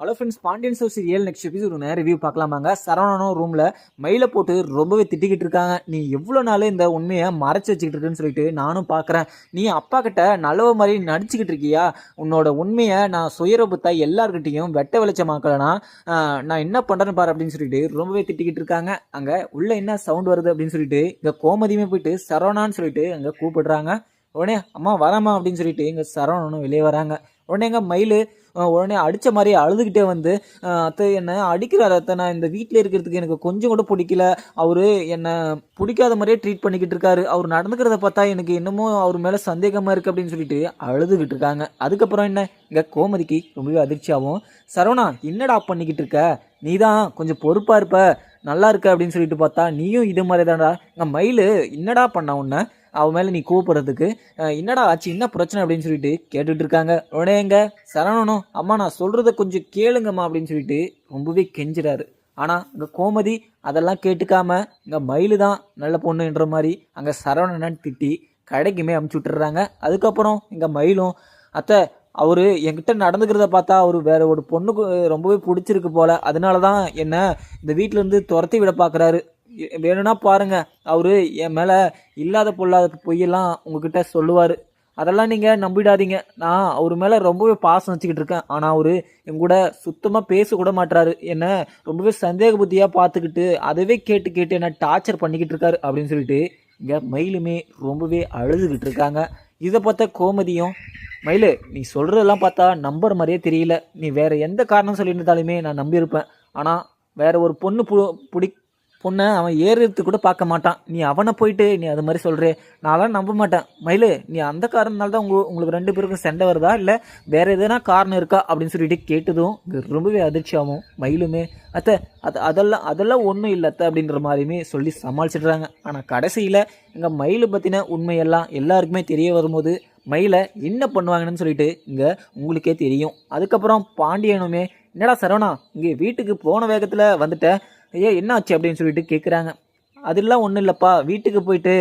Hello friends Pandian show serial next episode ஒரு review பார்க்கலாமாங்க? சரவணனும் ரூமில் மயில போட்டு ரொம்பவே திட்டிக்கிட்டு இருக்காங்க. நீ எவ்வளோ நாள் இந்த உண்மையை மறைச்சு வச்சுக்கிட்டு இருக்குன்னு சொல்லிட்டு நானும் பார்க்குறேன். நீ அப்பா கிட்ட நல்லவ மாதிரி நடிச்சுக்கிட்டு இருக்கியா? உன்னோட உண்மையை நான் சுயரபுத்தா எல்லார்கிட்டையும் வெட்ட வெளிச்சமாக்கலனா நான் என்ன பண்ணுறேன்னு பாரு அப்படின்னு சொல்லிட்டு ரொம்பவே திட்டிக்கிட்டு இருக்காங்க. அங்கே உள்ளே என்ன சவுண்ட் வருது அப்படின்னு சொல்லிட்டு இங்கே கோமதியுமே போயிட்டு சரவணான்னு சொல்லிட்டு அங்கே கூப்பிடுறாங்க. உடனே அம்மா வரம்மா அப்படின்னு சொல்லிட்டு எங்கள் சரவணனும் வெளியே வராங்க. உடனே எங்கள் மயில் உடனே அடித்த மாதிரி அழுதுகிட்டே வந்து அத்தை என்னை அடிக்கிறார் அத்தை? நான் இந்த வீட்டில் இருக்கிறதுக்கு எனக்கு கொஞ்சம் கூட பிடிக்கல. அவர் என்னை பிடிக்காத மாதிரியே ட்ரீட் பண்ணிக்கிட்டு இருக்காரு. அவர் நடந்துக்கிறத பார்த்தா எனக்கு என்னமோ அவர் மேலே சந்தேகமாக இருக்குது அப்படின்னு சொல்லிட்டு அழுதுகிட்டு இருக்காங்க. அதுக்கப்புறம் என்ன? இங்கே கோமதிக்கு ரொம்பவே அதிர்ச்சியாகும் சரவணா என்னடா பண்ணிக்கிட்டு இருக்க? நீ தான் கொஞ்சம் பொறுப்பாக இருப்ப. நல்லா இருக்க அப்படின்னு சொல்லிட்டு பார்த்தா நீயும் இது மாதிரி தான்டா இங்கே மயில் என்னடா பண்ண உன்னை? அவன் மேலே நீ கூப்பிட்றதுக்கு என்னடா ஆச்சு என்ன பிரச்சனை அப்படின்னு சொல்லிட்டு கேட்டுட்டு இருக்காங்க. உடனே எங்க? சரணனும் அம்மா நான் சொல்கிறத கொஞ்சம் கேளுங்கம்மா அப்படின்னு சொல்லிட்டு ரொம்பவே கெஞ்சுறாரு. ஆனால் இங்கே கோமதி அதெல்லாம் கேட்டுக்காம இங்கே மயிலு தான் நல்ல பொண்ணுன்ற மாதிரி அங்கே சரவணன்னு திட்டி கடைக்குமே அமுச்சு விட்டுறாங்க. அதுக்கப்புறம் இங்கே மயிலும் அத்தை அவர் என்கிட்ட நடந்துக்கிறத பார்த்தா அவர் வேற ஒரு பொண்ணுக்கு ரொம்பவே பிடிச்சிருக்கு போல. அதனால தான் என்ன இந்த வீட்டிலேருந்து துரத்தி விட பார்க்குறாரு வேணும்னா பாருங்க. அவரு என் மேலே இல்லாத பொல்லாத பொய்யெல்லாம் உங்ககிட்ட சொல்லுவார். அதெல்லாம் நீங்கள் நம்பிடாதீங்க. நான் அவர் மேலே ரொம்பவே பாசம் வச்சுக்கிட்டு இருக்கேன். ஆனால் அவர் என் கூட சுத்தமாக பேசக்கூட கூட மாட்டுறாரு என்ன ரொம்பவே சந்தேக புத்தியாக பார்த்துக்கிட்டு அதவே கேட்டு கேட்டு என்ன டார்ச்சர் பண்ணிக்கிட்டு இருக்காரு அப்படின்னு சொல்லிட்டு இங்கே மயிலுமே ரொம்பவே அழுதுகிட்டு இருக்காங்க. இதை பார்த்த கோமதியும் மயிலு நீ சொல்கிறதெல்லாம் பார்த்தா நம்புற மாதிரியே தெரியல. நீ வேற எந்த காரணம் சொல்லியிருந்தாலுமே நான் நம்பியிருப்பேன். ஆனால் வேற ஒரு பொண்ணு பு பிடி பொண்ணை அவன் ஏறுறது கூட பார்க்க மாட்டான். நீ அவனை போயிட்டு நீ அது மாதிரி சொல்கிறே நான்லாம் நம்ப மாட்டேன். மயிலு நீ அந்த காரணத்தினால தான் உங்க உங்களுக்கு ரெண்டு பேருக்கும் சண்டை வருதா? இல்லை வேறு எதனா காரணம் இருக்கா? அப்படின்னு சொல்லிட்டு கேட்டதும் இங்க ரொம்பவே அதிர்ச்சியாகும் மயிலுமே அத்தை அது அதெல்லாம் அதெல்லாம் ஒன்றும் இல்லை அத்தை அப்படின்ற மாதிரியுமே சொல்லி சமாளிச்சிடுறாங்க. ஆனால் கடைசியில் எங்கள் மயிலை பற்றின உண்மையெல்லாம் எல்லாருக்குமே தெரிய வரும்போது மயிலை என்ன பண்ணுவாங்கன்னு சொல்லிட்டு இங்கே உங்களுக்கே தெரியும். அதுக்கப்புறம் பாண்டியனுமே என்னடா சரவணா இங்கே வீட்டுக்கு போன வேகத்தில் வந்துட்ட. ஐயா என்ன ஆச்சு அப்படின்னு சொல்லிட்டு கேட்குறாங்க அதெல்லாம் ஒன்றும் இல்லைப்பா வீட்டுக்கு போயிட்டு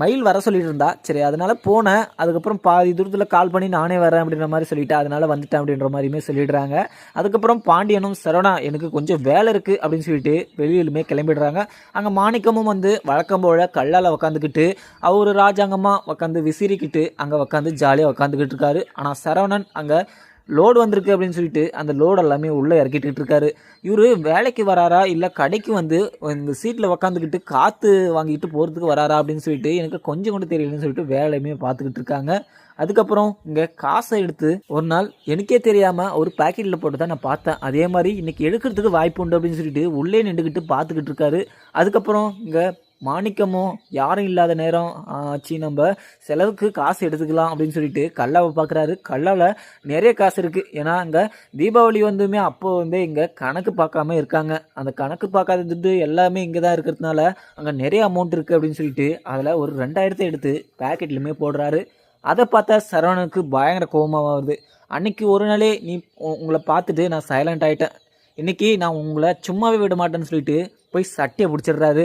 மயில் வர சொல்லிட்டு இருந்தா சரி அதனால் போனேன். அதுக்கப்புறம் பாதி தூரத்தில் கால் பண்ணி நானே வரேன் அப்படின்ற மாதிரி சொல்லிட்டு. அதனால் வந்துட்டேன் அப்படின்ற மாதிரியுமே சொல்லிடுறாங்க. அதுக்கப்புறம் பாண்டியனும் சரவணா எனக்கு கொஞ்சம் வேலை இருக்குது அப்படின்னு சொல்லிட்டு வெளியிலுமே கிளம்பிடுறாங்க. அங்கே மாணிக்கமும் வந்து வழக்கம் போல கல்லால் உக்காந்துக்கிட்டு அவர் ராஜாங்கமாக உக்காந்து விசிறிக்கிட்டு அங்கே உக்காந்து ஜாலியாக உக்காந்துக்கிட்டு இருக்காரு. ஆனால் சரவணன் அங்கே லோடு வந்திருக்கு அப்படின்னு சொல்லிட்டு அந்த லோடு எல்லாமே உள்ளே இறக்கிட்டு இருக்காரு. இவர் வேலைக்கு வராரா? இல்லை கடைக்கு வந்து இந்த சீட்டில் உக்காந்துக்கிட்டு காற்று வாங்கிட்டு போகிறதுக்கு வராரா? அப்படின்னு சொல்லிட்டு எனக்கு கொஞ்சம் கூட தெரியலன்னு சொல்லிட்டு வேலையுமே பார்த்துக்கிட்டு இருக்காங்க. அதுக்கப்புறம் இங்கே காசை எடுத்து ஒரு நாள் எனக்கே தெரியாமல் ஒரு பாக்கெட்டில் போட்டு தான் நான் பார்த்தேன். அதே மாதிரி இன்றைக்கி எடுக்கிறதுக்கு வாய்ப்பு உண்டு அப்படின்னு சொல்லிட்டு உள்ளே நின்றுக்கிட்டு பார்த்துக்கிட்டு இருக்காரு. அதுக்கப்புறம் இங்கே மாணிக்கமும் யாரும் இல்லாத நேரம் ஆச்சு நம்ம செலவுக்கு காசு எடுத்துக்கலாம் அப்படின்னு சொல்லிட்டு கல்லாவை பார்க்குறாரு கல்லாவில் நிறைய காசு இருக்குது ஏன்னா அங்கே தீபாவளி வந்துமே அப்போ வந்து இங்கே கணக்கு பார்க்காம இருக்காங்க. அந்த கணக்கு பார்க்காத துட்டு எல்லாமே இங்கே தான் இருக்கிறதுனால அங்கே நிறைய அமௌண்ட் இருக்குது அப்படின்னு சொல்லிட்டு அதில் ஒரு ரெண்டாயிரத்தை எடுத்து பேக்கெட்லையுமே போடுறாரு. அதை பார்த்தா சரவணனுக்கு பயங்கர கோபமாக வருது. அன்னைக்கு ஒரு நாளே நீ உ- உங்களை பார்த்துட்டு நான் சைலண்ட் ஆகிட்டேன் இன்றைக்கி நான் உங்களை சும்மாவே விட மாட்டேன்னு சொல்லிட்டு போய் சட்டையை பிடிச்சிடுறாரு.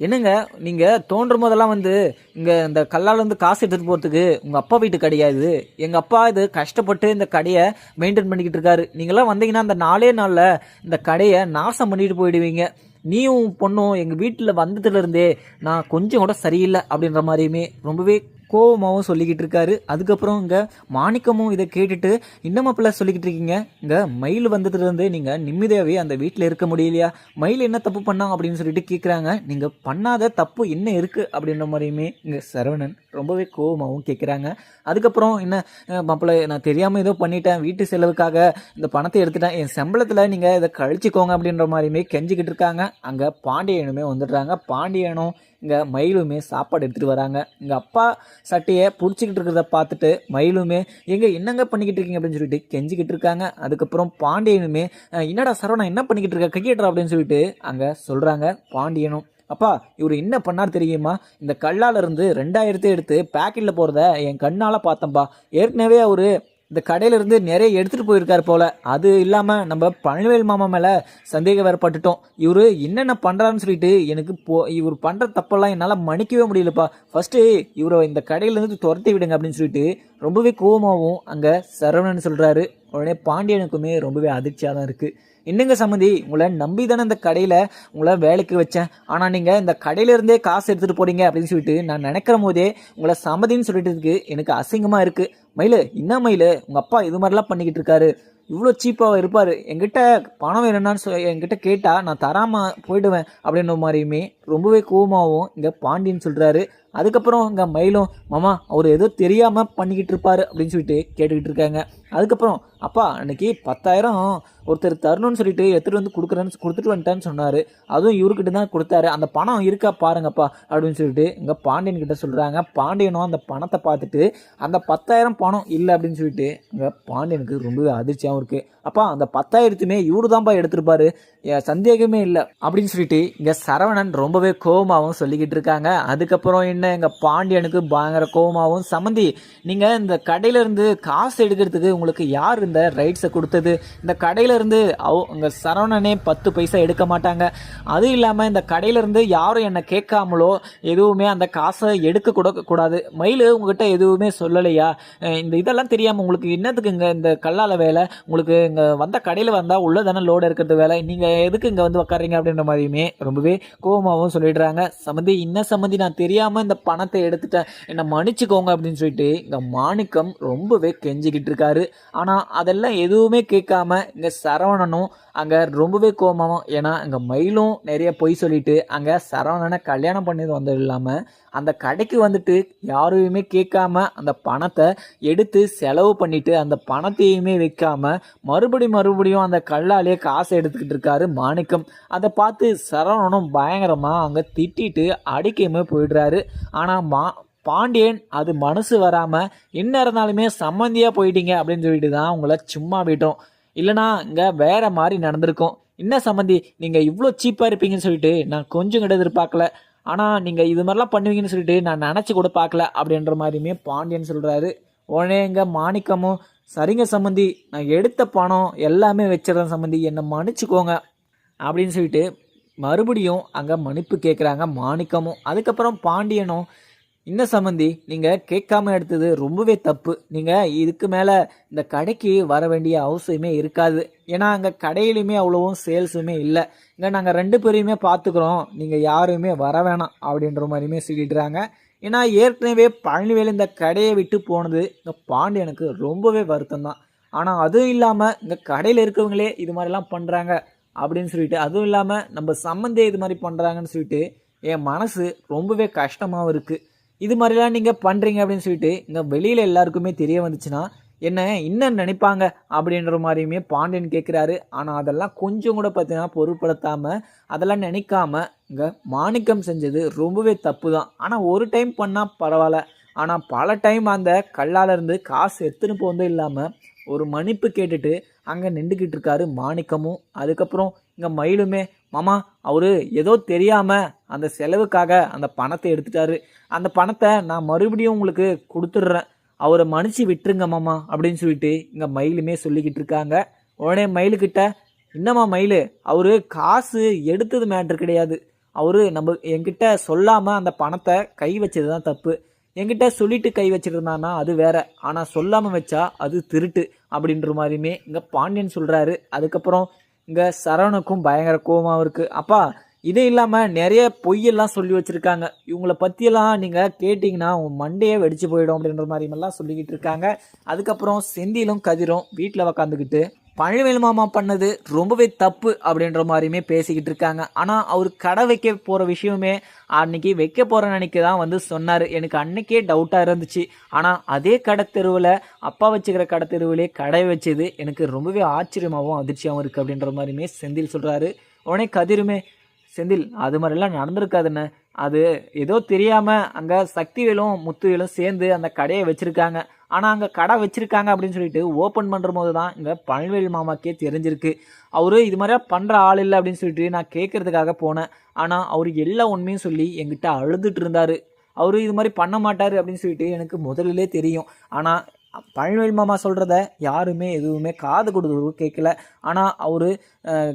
என்னங்க நீங்கள் தோன்றும் போதெல்லாம் வந்து இங்கே இந்த கல்லாலேருந்து காசு எடுத்துகிட்டு போகிறதுக்கு உங்கள் அப்பா வீட்டு கிடையாது எங்கள் அப்பா இது கஷ்டப்பட்டு இந்த கடையை மெயின்டைன் பண்ணிக்கிட்டு இருக்காரு. நீங்களாம் வந்தீங்கன்னா அந்த நாலே நாளில் இந்த கடையை நாசம் பண்ணிட்டு போயிடுவீங்க. நீயும் பொண்ணும் எங்கள் வீட்டில் வந்ததுலேருந்தே நான் கொஞ்சம் கூட சரியில்லை அப்படின்ற மாதிரியுமே ரொம்பவே கோவமாகவும் சொல்லிக்கிட்டு இருக்காரு. அதுக்கப்புறம் இங்கே மாணிக்கமும் இதை கேட்டுட்டு இன்னும் பிள்ளை சொல்லிக்கிட்டு இருக்கீங்க? இங்கே மயில் வந்ததுலேருந்து நீங்கள் நிம்மதியாகவே அந்த வீட்டில் இருக்க முடியலையா? மயில் என்ன தப்பு பண்ணாங்க அப்படின்னு சொல்லிட்டு கேட்குறாங்க நீங்கள் பண்ணாத தப்பு என்ன இருக்குது அப்படின்ற மாதிரியுமே இங்கே சரவணன் ரொம்பவே கோவமாகவும் கேட்குறாங்க அதுக்கப்புறம் என்ன அஹ், மாப்பிள்ளை நான் தெரியாமல் ஏதோ பண்ணிட்டேன். வீட்டு செலவுக்காக இந்த பணத்தை எடுத்துட்டேன். என் சம்பளத்தில் நீங்கள் இதை கழிச்சிக்கோங்க. அப்படின்ற மாதிரியுமே கெஞ்சிக்கிட்டு இருக்காங்க. அங்கே பாண்டியனுமே வந்துடுறாங்க. பாண்டியனும் இங்கே மயிலுமே சாப்பாடு எடுத்துகிட்டு வராங்க. எங்கள் அப்பா சட்டையை பிடிச்சிக்கிட்டு இருக்கிறத பார்த்துட்டு மயிலுமே எங்கே என்னங்க பண்ணிக்கிட்டு இருக்கீங்க? அப்படின்னு சொல்லிட்டு கெஞ்சிக்கிட்டு இருக்காங்க. அதுக்கப்புறம் பாண்டியனுமே என்னடா சரவணா என்ன பண்ணிக்கிட்டு இருக்க? கையேட்டர் அப்படின்னு சொல்லிட்டு அங்கே சொல்கிறாங்க பாண்டியனும். அப்பா இவர் என்ன பண்ணார் தெரியுமா? இந்த கல்லால் இருந்து ரெண்டாயிரத்தை எடுத்து பேக்கெட்டில் போகிறத என் கண்ணால் பார்த்தம்பா. ஏற்கனவே அவர் இந்த கடையிலேருந்து நிறைய எடுத்துகிட்டு போயிருக்கார் போல். அது இல்லாமல் நம்ம பழனிவேல் மாமா மேலே சந்தேகம் வேறுபட்டுட்டோம் இவர் என்னென்ன பண்ணுறான்னு சொல்லிட்டு எனக்கு போ இவர் பண்ணுற தப்பெல்லாம் என்னால் மன்னிக்கவே முடியலப்பா. ஃபஸ்ட்டு இவரை இந்த கடையிலேருந்து துரத்தி விடுங்க அப்படின்னு சொல்லிட்டு ரொம்பவே கோபமாகவும் அங்கே சரவணன் சொல்கிறாரு உடனே பாண்டியனுக்குமே ரொம்பவே அதிர்ச்சியாக தான் இருக்குது என்னங்க சம்மந்தி உங்களை நம்பி தானே இந்த கடையில் உங்களை வேலைக்கு வச்சேன். ஆனால் நீங்கள் இந்த கடையிலேருந்தே காசு எடுத்துகிட்டு போகிறீங்க அப்படின்னு சொல்லிட்டு நான் நினைக்கிற போதே உங்களை சம்மதின்னு சொல்லிட்டதுக்கு எனக்கு அசிங்கமாக இருக்குது மயிலு என்ன மயில்? உங்கள் அப்பா இது மாதிரிலாம் பண்ணிக்கிட்டு இருக்காரு. இவ்வளோ சீப்பாக இருப்பார். என்கிட்ட பணம் வேணும்னான்னு சொ என்கிட்ட கேட்டால் நான் தராமல் போயிடுவேன் அப்படின்ற மாதிரியுமே ரொம்பவே கோவமாகவும் இங்கே பாண்டியன் சொல்கிறாரு அதுக்கப்புறம் இங்கே மயிலும் மாமா அவர் ஏதோ தெரியாமல் பண்ணிக்கிட்டு இருப்பார் அப்படின்னு சொல்லிட்டு கேட்டுக்கிட்டு இருக்காங்க. அதுக்கப்புறம் அப்பா அன்னைக்கு பத்தாயிரம் ஒருத்தர் தரணும்னு சொல்லிட்டு எடுத்துகிட்டு வந்து கொடுக்குறேன்னு கொடுத்துட்டு வந்துட்டேன்னு சொன்னார். அதுவும் இவர்கிட்ட தான் கொடுத்தாரு. அந்த பணம் இருக்கா பாருங்கப்பா அப்படின்னு சொல்லிட்டு இங்கே பாண்டியன் கிட்ட சொல்கிறாங்க பாண்டியனும் அந்த பணத்தை பார்த்துட்டு அந்த பத்தாயிரம் பணம் இல்லை அப்படின்னு சொல்லிட்டு இங்கே பாண்டியனுக்கு ரொம்பவே அதிர்ச்சியாகவும் இருக்குது அப்பா அந்த பத்தாயிரத்துமே இவரு தான்ப்பா எடுத்திருப்பாரு சந்தேகமே இல்லை அப்படின்னு சொல்லிட்டு இங்கே சரவணன் ரொம்பவே கோபமாகவும் சொல்லிக்கிட்டு இருக்காங்க. அதுக்கப்புறம் என்ன எங்கள் பாண்டியனுக்கு பயங்கர கோவமாகவும் சம்மந்தி நீங்கள் இந்த கடையிலேருந்து காசு எடுக்கிறதுக்கு உங்களுக்கு யார் இந்த ரைட்ஸை கொடுத்தது? இந்த கடையில் கடையிலேருந்து அவங்க சரவணனே பத்து பைசா எடுக்க மாட்டாங்க. அதுவும் இல்லாமல் இந்த கடையிலேருந்து யாரும் என்னை கேட்காமலோ எதுவுமே அந்த காசை எடுக்க கூட கூடாது. மயில் உங்ககிட்ட எதுவுமே சொல்லலையா? இந்த இதெல்லாம் தெரியாமல் உங்களுக்கு என்னத்துக்கு இங்கே இந்த கல்லால வேலை? உங்களுக்கு இங்கே வந்த கடையில் வந்தால் உள்ள தானே லோடு இருக்கிறது வேலை? நீங்கள் எதுக்கு இங்கே வந்து உக்காறீங்க அப்படின்ற மாதிரியுமே ரொம்பவே கோபமாகவும் சொல்லிடுறாங்க. சம்மந்தி இன்ன சம்மந்தி நான் தெரியாமல் இந்த பணத்தை எடுத்துட்டேன். என்னை மன்னிச்சுக்கோங்க அப்படின்னு சொல்லிட்டு இங்கே மாணிக்கம் ரொம்பவே கெஞ்சிக்கிட்டு இருக்காரு. ஆனால் அதெல்லாம் எதுவுமே கேட்காம இங்கே சரவணனும் அங்கே ரொம்பவே கோபமாகவும் ஏன்னா அங்கே மயிலும் நிறைய பொய் சொல்லிட்டு அங்கே சரவணனை கல்யாணம் பண்ணது வந்தது இல்லாமல் அந்த கடைக்கு வந்துட்டு யாரையுமே கேட்காம அந்த பணத்தை எடுத்து செலவு பண்ணிட்டு அந்த பணத்தையுமே வைக்காம மறுபடி மறுபடியும் அந்த கல்லாலே காசை எடுத்துக்கிட்டு இருக்காரு மாணிக்கம். அதை பார்த்து சரவணனும் பயங்கரமாக அங்கே திட்டிட்டு அடிக்கையுமே போயிடுறாரு. ஆனால் மா பாண்டியன் அது மனசு வராமல் என்ன இருந்தாலுமே சம்மந்தியாக போயிட்டீங்க அப்படின்னு சொல்லிட்டு தான் உங்களை சும்மா விட்டோம். இல்லைனா இங்கே வேறு மாதிரி நடந்திருக்கும். என்ன சம்மந்தி நீங்கள் இவ்வளோ சீப்பாக இருப்பீங்கன்னு சொல்லிட்டு நான் கொஞ்சம் கிட்ட எதிர்பார்க்கல. ஆனால் நீங்கள் இது மாதிரிலாம் பண்ணுவீங்கன்னு சொல்லிட்டு நான் நினச்சி கூட பார்க்கல அப்படின்ற மாதிரியுமே பாண்டியன் சொல்கிறாரு உடனே எங்கள் மாணிக்கமும் சரிங்க சம்மந்தி நான் எடுத்த பணம் எல்லாமே வச்சிடறேன் சம்மந்தி என்னை மன்னிச்சுக்கோங்க அப்படின்னு சொல்லிட்டு மறுபடியும் அங்கே மன்னிப்பு கேட்குறாங்க மாணிக்கமும். அதுக்கப்புறம் பாண்டியனும் இன்ன சம்மந்தி நீங்கள் கேட்காம எடுத்தது ரொம்பவே தப்பு. நீங்கள் இதுக்கு மேலே இந்த கடைக்கு வர வேண்டிய அவசியமே இருக்காது. ஏன்னா அங்கே கடையிலுமே அவ்வளோவும் சேல்ஸுமே இல்லை. இங்கே நாங்கள் ரெண்டு பேரையுமே பார்த்துக்குறோம் நீங்கள் யாருமே வர வேணாம் அப்படின்ற மாதிரியுமே சொல்லிடுறாங்க. ஏன்னா ஏற்கனவே பழனிவேல் இந்த கடையை விட்டு போனது இந்த பாண்டியனுக்கு ரொம்பவே வருத்தம் தான் ஆனால் அதுவும் இல்லாமல் இந்த கடையில் இருக்கிறவங்களே இது மாதிரிலாம் பண்ணுறாங்க அப்படின்னு சொல்லிட்டு அதுவும் இல்லாமல் நம்ம சம்மந்தே இது மாதிரி பண்ணுறாங்கன்னு சொல்லிட்டு என் மனசு ரொம்பவே கஷ்டமாகவும் இருக்குது இது மாதிரிலாம் நீங்கள் பண்ணுறீங்க அப்படின்னு சொல்லிட்டு இங்கே வெளியில் எல்லாருக்குமே தெரிய வந்துச்சுன்னா என்ன இன்னும் நினைப்பாங்க அப்படின்ற மாதிரியுமே பாண்டியன் கேட்குறாரு ஆனால் அதெல்லாம் கொஞ்சம் கூட பார்த்தீங்கன்னா பொருட்படுத்தாமல் அதெல்லாம் நினைக்காம இங்கே மாணிக்கம் செஞ்சது ரொம்பவே தப்பு தான் ஆனால் ஒரு டைம் பண்ணால் பரவாயில்ல. ஆனால் பல டைம் அந்த கல்லால் இருந்து காசு எடுத்துன்னு போவதும் இல்லாமல் ஒரு மன்னிப்பு கேட்டுட்டு அங்கே நின்றுக்கிட்டு இருக்காரு மாணிக்கமும். அதுக்கப்புறம் இங்கே மயிலுமே மாமா அவரு ஏதோ தெரியாமல் அந்த செலவுக்காக அந்த பணத்தை எடுத்துட்டாரு. அந்த பணத்தை நான் மறுபடியும் உங்களுக்கு கொடுத்துட்றேன். அவரை மன்னிச்சு விட்டுருங்க மாமா அப்படின்னு சொல்லிட்டு இங்கே மயிலுமே சொல்லிக்கிட்டு இருக்காங்க. உடனே மயிலுக்கிட்ட என்னம்மா மயிலு அவரு காசு எடுத்தது மேட்ரு கிடையாது. அவரு நம்ம என்கிட்ட சொல்லாமல் அந்த பணத்தை கை வச்சது தான் தப்பு. என்கிட்ட சொல்லிட்டு கை வச்சிருந்தானா அது வேற. ஆனால் சொல்லாமல் வச்சா அது திருட்டு. அப்படின்ற மாதிரியுமே இங்கே பாண்டியன் சொல்கிறாரு அதுக்கப்புறம் இங்கே சரவணுக்கும் பயங்கர கோபமாகவும் இருக்குது அப்பா இது இல்லாமல் நிறைய பொய்யெல்லாம் சொல்லி வச்சுருக்காங்க. இவங்கள பற்றியெல்லாம் நீங்கள் கேட்டிங்கன்னா உங்கள் மண்டையே வெடிச்சு போயிடும் அப்படின்ற மாதிரிமெல்லாம் சொல்லிக்கிட்டு இருக்காங்க. அதுக்கப்புறம் செந்திலும் கதிரும் வீட்டில் உக்காந்துக்கிட்டு பழனிவேல் மாமா பண்ணது ரொம்பவே தப்பு அப்படின்ற மாதிரியுமே பேசிக்கிட்டு இருக்காங்க. ஆனால் அவர் கடை வைக்க போகிற விஷயமே அன்னைக்கு வைக்க போகிற அன்னைக்கு தான் வந்து சொன்னார். எனக்கு அன்னைக்கே டவுட்டாக இருந்துச்சு. ஆனால் அதே கடை தெருவில் அப்பா வச்சுக்கிற கடை தெருவிலே கடை வச்சது எனக்கு ரொம்பவே ஆச்சரியமாகவும் அதிர்ச்சியாகவும் இருக்குது அப்படின்ற மாதிரியுமே செந்தில் சொல்கிறாரு உடனே கதிருமே செந்தில் அது மாதிரிலாம் நடந்திருக்காதுன்னு அது ஏதோ தெரியாமல் அங்கே சக்திவேலும் முத்துவேலும் சேர்ந்து அந்த கடையை வச்சுருக்காங்க. ஆனால் அங்கே கடை வச்சுருக்காங்க அப்படின்னு சொல்லிட்டு ஓப்பன் பண்ணுற போது தான் இங்கே பழனிவேல் மாமாக்கே தெரிஞ்சிருக்கு. அவரு இது மாதிரியா பண்ணுற ஆள் இல்லை அப்படின்னு சொல்லிட்டு நான் கேட்கறதுக்காக போனேன். ஆனால் அவர் எல்லா உண்மையும் சொல்லி என்கிட்ட அழுதுட்டு இருந்தார். அவர் இது மாதிரி பண்ண மாட்டார் அப்படின்னு சொல்லிட்டு எனக்கு முதலிலே தெரியும். ஆனால் பழனிவேல் மாமா சொல்கிறத யாருமே எதுவுமே காது கொடுத்து கேட்கல. ஆனால் அவர்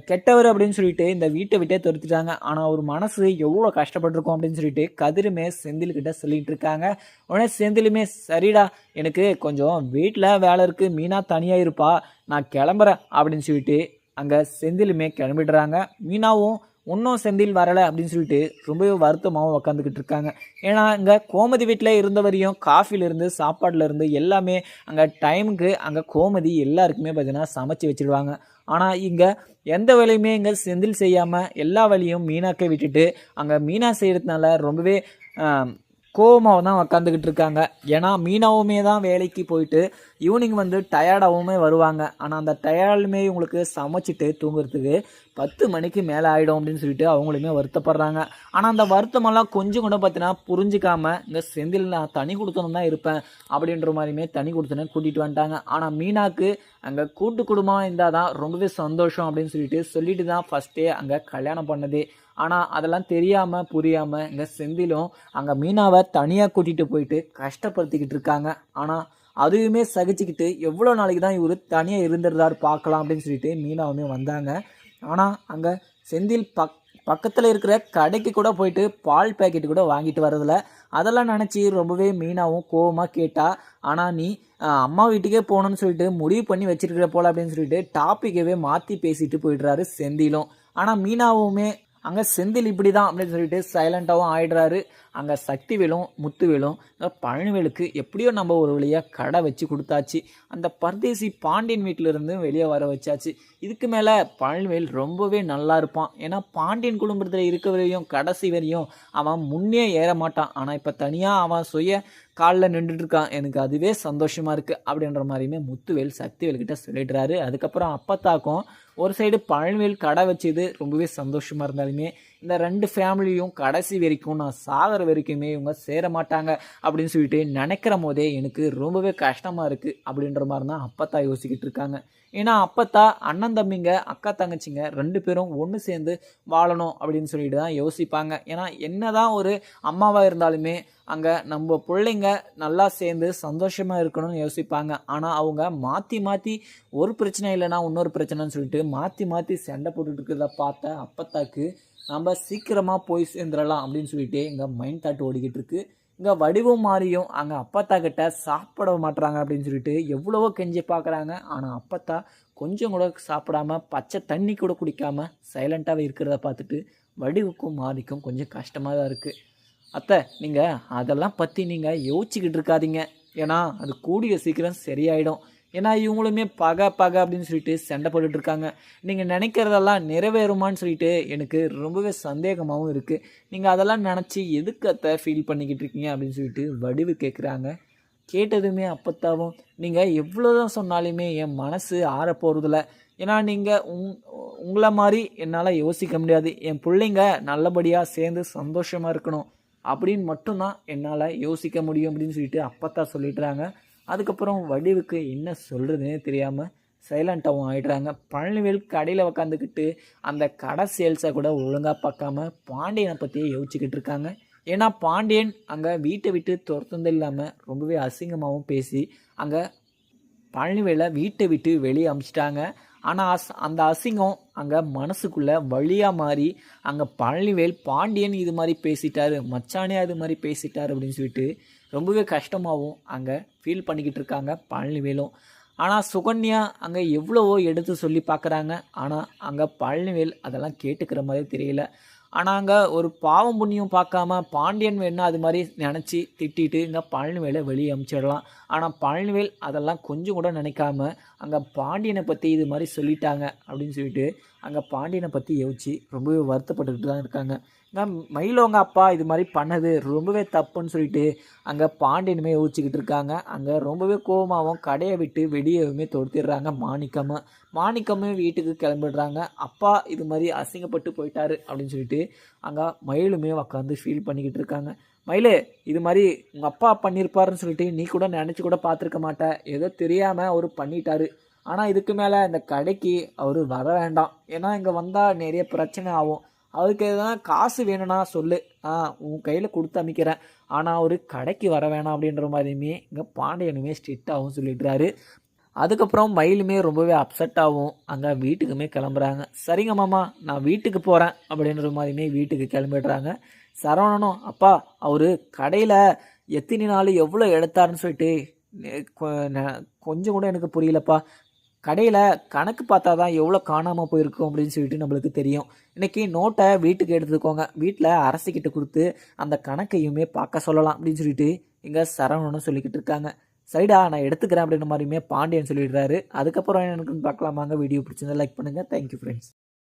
கெட்டவர் அப்படின்னு சொல்லிட்டு இந்த வீட்டை விட்டே துரத்திட்டாங்க. ஆனால் அவர் மனசு எவ்வளோ கஷ்டப்பட்டிருக்கோம் அப்படின்னு சொல்லிட்டு கதிருமே செந்தில்கிட்ட சொல்லிகிட்டு இருக்காங்க. உடனே செந்திலுமே சரிடா எனக்கு கொஞ்சம் வீட்டில் வேலை இருக்குது மீனா தனியாக இருப்பா. நான் கிளம்புறேன். அப்படின்னு சொல்லிட்டு அங்கே செந்திலுமே கிளம்பிடுறாங்க. மீனாவும் இன்னும் செந்தில் வரலை அப்படின்னு சொல்லிட்டு ரொம்பவே வருத்தமாகவும் உக்காந்துக்கிட்டு இருக்காங்க. ஏன்னா இங்கே கோமதி வீட்டில் இருந்த வரையும் காஃபிலேருந்து சாப்பாடுலேருந்து எல்லாமே அங்கே டைமுக்கு அங்கே கோமதி எல்லாருக்குமே பார்த்தீங்கன்னா சமைச்சு வச்சிடுவாங்க ஆனால் இங்கே எந்த வேலையுமே இங்கே செந்தில் செய்யாமல் எல்லா வேலையும் மீனாக்கை விட்டுட்டு அங்கே மீனா செய்கிறதுனால ரொம்பவே கோவமாக தான் உக்காந்துக்கிட்டு இருக்காங்க. ஏன்னா மீனாவுமே தான் வேலைக்கு போயிட்டு ஈவினிங் வந்து டயர்டாகவுமே வருவாங்க. ஆனால் அந்த டயர்டுமே இவங்களுக்கு சமைச்சிட்டு தூங்குறதுக்கு பத்து மணிக்கு மேலே ஆகிடும் அப்படின்னு சொல்லிட்டு அவங்களுமே வருத்தப்படுறாங்க. ஆனால் அந்த வருத்தமெல்லாம் கொஞ்சம் கூட பார்த்தீங்கன்னா புரிஞ்சிக்காம இந்த செந்தில் நான் தனி கொடுத்தனும் தான் இருப்பேன் அப்படின்ற மாதிரியுமே தனி கொடுத்தனே கூட்டிகிட்டு வந்துட்டாங்க. ஆனால் மீனாக்கு அங்கே கூட்டு குடும்பமாக இருந்தால் தான் ரொம்பவே சந்தோஷம் அப்படின்னு சொல்லிட்டு சொல்லிட்டு தான் ஃபஸ்ட்டே அங்கே கல்யாணம் பண்ணதே. ஆனால் அதெல்லாம் தெரியாமல் புரியாமல் இங்கே செந்திலும் அங்கே மீனாவை தனியாக கூட்டிகிட்டு போயிட்டு கஷ்டப்படுத்திக்கிட்டு இருக்காங்க. ஆனால் அதுவுமே சகிச்சுக்கிட்டு எவ்வளோ நாளைக்கு தான் இவர் தனியாக இருந்துருந்தார் பார்க்கலாம் அப்படின்னு சொல்லிட்டு மீனாவுமே வந்தாங்க. ஆனால் அங்கே செந்தில் பக் பக்கத்தில் இருக்கிற கடைக்கு கூட போயிட்டு பால் பேக்கெட் கூட வாங்கிட்டு வரதில்ல அதெல்லாம் நினச்சி ரொம்பவே மீனாவும் கோவமாக கேட்டா ஆனால் நீ அம்மா வீட்டுக்கே போகணும்னு சொல்லிட்டு முடிவு பண்ணி வச்சிருக்கிற போல அப்படின்னு சொல்லிட்டு டாப்பிக்கவே மாற்றி பேசிட்டு போயிடுறாரு செந்திலும். ஆனால் மீனாவுமே அங்கே செந்தில் இப்படி தான் அப்படின்னு சொல்லிட்டு சைலண்ட்டாகவும் ஆயிடுறாரு. அங்கே சக்திவேலும் முத்துவேலும் பழனிவேலுக்கு எப்படியோ நம்ம ஒரு வழியாக கடை வச்சு கொடுத்தாச்சு. அந்த பர்தேசி பாண்டியன் வீட்டிலிருந்து வெளியே வர வச்சாச்சு. இதுக்கு மேலே பழனிவேல் ரொம்பவே நல்லா இருப்பான். ஏன்னா பாண்டியன் குடும்பத்தில் இருக்க வரையும் கடைசி வரையும் அவன் முன்னே ஏற மாட்டான். ஆனால் இப்போ தனியாக அவன் சுய காலில் நின்றுட்டு இருக்கான். எனக்கு அதுவே சந்தோஷமாக இருக்குது அப்படின்ற மாதிரியுமே முத்துவேல் சக்திவேல்கிட்ட சொல்லிடுறாரு. அதுக்கப்புறம் அப்பத்தாக்கும் ஒரு சைடு பழனிவேல் கடை வச்சது ரொம்பவே சந்தோஷமாக இருந்தாலுமே இந்த ரெண்டு ஃபேமிலியும் கடைசி வரைக்கும் நான் சாகிற வரைக்குமே இவங்க சேர மாட்டாங்க அப்படின்னு சொல்லிட்டு நினைக்கிற போதே எனக்கு ரொம்பவே கஷ்டமாக இருக்குது அப்படின்ற மாதிரி தான் அப்பத்தா யோசிக்கிட்டு இருக்காங்க. ஏன்னா அப்பத்தா அண்ணன் தம்பிங்க அக்கா தங்கச்சிங்க ரெண்டு பேரும் ஒன்று சேர்ந்து வாழணும் அப்படின்னு சொல்லிட்டு தான் யோசிப்பாங்க. ஏன்னா என்ன தான் ஒரு அம்மாவாக இருந்தாலுமே அங்கே நம்ம பிள்ளைங்க நல்லா சேர்ந்து சந்தோஷமாக இருக்கணும்னு யோசிப்பாங்க. ஆனால் அவங்க மாற்றி மாற்றி ஒரு பிரச்சனை இல்லைன்னா இன்னொரு பிரச்சனைன்னு சொல்லிட்டு மாற்றி மாற்றி சண்டை போட்டுட்டு இருக்கிறத பார்த்த அப்பத்தாக்கு நம்ம சீக்கிரமாக போய் சேர்ந்துடலாம் அப்படின்னு சொல்லிட்டு எங்கள் மைண்ட் தாட் ஓடிக்கிட்டு இருக்கு இங்கே வடிவம் மாறியும். அங்கே அப்பத்தா கிட்ட சாப்பிட மாட்டுறாங்க அப்படின்னு சொல்லிட்டு எவ்வளவோ கெஞ்சி பார்க்குறாங்க ஆனால் அப்பத்தா கொஞ்சம் கூட சாப்பிடாம பச்சை தண்ணி கூட குடிக்காமல் சைலண்ட்டாகவே இருக்கிறத பார்த்துட்டு வடிவுக்கும் மாறிக்கும் கொஞ்சம் கஷ்டமாக தான் இருக்குது அத்தை நீங்கள் அதெல்லாம் பற்றி நீங்கள் யோசிச்சுக்கிட்டு இருக்காதீங்க. ஏன்னா அது கூடிய சீக்கிரம் சரியாயிடும். ஏன்னா இவங்களுமே பக பக அப்படின்னு சொல்லிட்டு சண்டை போட்டுட்டு இருக்காங்க. நீங்கள் நினைக்கிறதெல்லாம் நிறைவேறுமான்னு சொல்லிட்டு எனக்கு ரொம்பவே சந்தேகமாகவும் இருக்குது நீங்கள் அதெல்லாம் நினச்சி எதுக்கு அத்தை ஃபீல் பண்ணிக்கிட்டு இருக்கீங்க அப்படின்னு சொல்லிட்டு வடிவு கேட்குறாங்க கேட்டதுமே அப்பத்தாவும் நீங்கள் எவ்வளோ தான் சொன்னாலுமே என் மனசு ஆற போகிறதில்ல ஏன்னா நீங்கள் உங் உங்களை மாதிரி என்னால் யோசிக்க முடியாது. என் பிள்ளைங்க நல்லபடியாக சேர்ந்து சந்தோஷமாக இருக்கணும். அப்படின்னு மட்டும்தான் என்னால் யோசிக்க முடியும் அப்படின்னு சொல்லிட்டு அப்பத்தா சொல்லிடுறாங்க அதுக்கப்புறம் வடிவுக்கு என்ன சொல்கிறதுனே தெரியாமல் சைலண்ட்டாகவும் ஆயிடுறாங்க. பழனிவேல் கடையில் உக்காந்துக்கிட்டு அந்த கடை சேல்ஸை கூட ஒழுங்காக பார்க்காம பாண்டியனை பற்றியே யோசிச்சுக்கிட்டு இருக்காங்க. ஏன்னா பாண்டியன் அங்கே வீட்டை விட்டு துரத்துந்து இல்லாமல் ரொம்பவே அசிங்கமாகவும் பேசி அங்கே பழனிவேலை வீட்டை விட்டு வெளியே அமிச்சிட்டாங்க. ஆனால் அஸ் அந்த அசிங்கம் அங்கே மனசுக்குள்ளே வழியாக மாறி அங்கே பழனிவேல் பாண்டியன் இது மாதிரி பேசிட்டாரு மச்சானே அது மாதிரி பேசிட்டார் அப்படின்னு சொல்லிட்டு ரொம்பவே கஷ்டமாகவும் அங்கே ஃபீல் பண்ணிக்கிட்டு இருக்காங்க பழனிவேலும் ஆனால் சுகன்யா அங்கே எவ்வளவோ எடுத்து சொல்லி பார்க்குறாங்க ஆனால் அங்கே பழனிவேல் அதெல்லாம் கேட்டுக்கிற மாதிரி தெரியல. ஆனால் அங்கே ஒரு பாவம் புண்ணியம் பார்க்காம பாண்டியன் வேணா அது மாதிரி நினச்சி திட்டிட்டு இங்கே பழனிவேலை வெளியே அமுச்சிடலாம். ஆனால் பழனிவேல் அதெல்லாம் கொஞ்சம் கூட நினைக்காம அங்கே பாண்டியனை பற்றி இது மாதிரி சொல்லிட்டாங்க அப்படின்னு சொல்லிட்டு அங்கே பாண்டியனை பற்றி யோசிச்சு ரொம்பவே வருத்தப்பட்டுக்கிட்டு தான் இருக்காங்க. நான் மயிலவங்க அப்பா இது மாதிரி பண்ணது ரொம்பவே தப்புன்னு சொல்லிட்டு அங்கே பாண்டியனுமே யோசிச்சுக்கிட்டு இருக்காங்க. அங்கே ரொம்பவே கோபமாகவும் கடையை விட்டு வெளியவுமே தொடுத்திடுறாங்க மாணிக்கமாக மாணிக்கமே வீட்டுக்கு கிளம்பிடுறாங்க. அப்பா இது மாதிரி அசிங்கப்பட்டு போயிட்டாரு அப்படின்னு சொல்லிட்டு அங்கே மயிலுமே உட்காந்து ஃபீல் பண்ணிக்கிட்டு இருக்காங்க. மயிலு இது மாதிரி உங்கள் அப்பா பண்ணியிருப்பாருன்னு சொல்லிட்டு நீ கூட நினச்சி கூட பார்த்துருக்க மாட்டேன் ஏதோ தெரியாமல் அவர் பண்ணிட்டாரு. ஆனால் இதுக்கு மேலே இந்த கடைக்கு அவர் வர வேண்டாம். ஏன்னா இங்கே வந்தால் நிறைய பிரச்சனை ஆகும். அதுக்கு எதனா காசு வேணும்னா சொல்லு. ஆ உன் கையில் கொடுத்து அமைக்கிறேன். ஆனால் அவர் கடைக்கு வர வேணாம் அப்படின்ற மாதிரியுமே இங்கே பாண்டியனுமே ஸ்ட்ரிக்டாகவும் சொல்லிடுறாரு. அதுக்கப்புறம் மயிலுமே ரொம்பவே அப்செட் ஆகும் அங்கே வீட்டுக்குமே கிளம்புறாங்க. சரிங்க மாமா நான் வீட்டுக்கு போகிறேன் அப்படின்ற மாதிரியுமே வீட்டுக்கு கிளம்பிடுறாங்க. சரவணனும் அப்பா அவர் கடையில் எத்தனை நாள் எவ்வளோ எடுத்தாருன்னு சொல்லிட்டு கொ- நெ- கொஞ்சம் கூட எனக்கு புரியலப்பா. கடையில் கணக்கு பார்த்தா தான் எவ்வளோ காணாமல் போயிருக்கும் அப்படின்னு சொல்லிட்டு நம்மளுக்கு தெரியும். இன்றைக்கி நோட்டை வீட்டுக்கு எடுத்துக்கோங்க. வீட்டில் அரசிக்கிட்ட கொடுத்து அந்த கணக்கையுமே பார்க்க சொல்லலாம் அப்படின்னு சொல்லிட்டு இங்கே சரவணனும் சொல்லிக்கிட்டு இருக்காங்க. சரிடா நான் எடுத்துக்கிறேன் அப்படின்ற மாதிரியுமே பாண்டியன் சொல்லிடுறாரு. அதுக்கப்புறம் எனக்கு பார்க்கலாமாங்க. வீடியோ பிடிச்சிருந்தா லைக் பண்ணுங்கள் தேங்க்யூ ஃப்ரெண்ட்ஸ்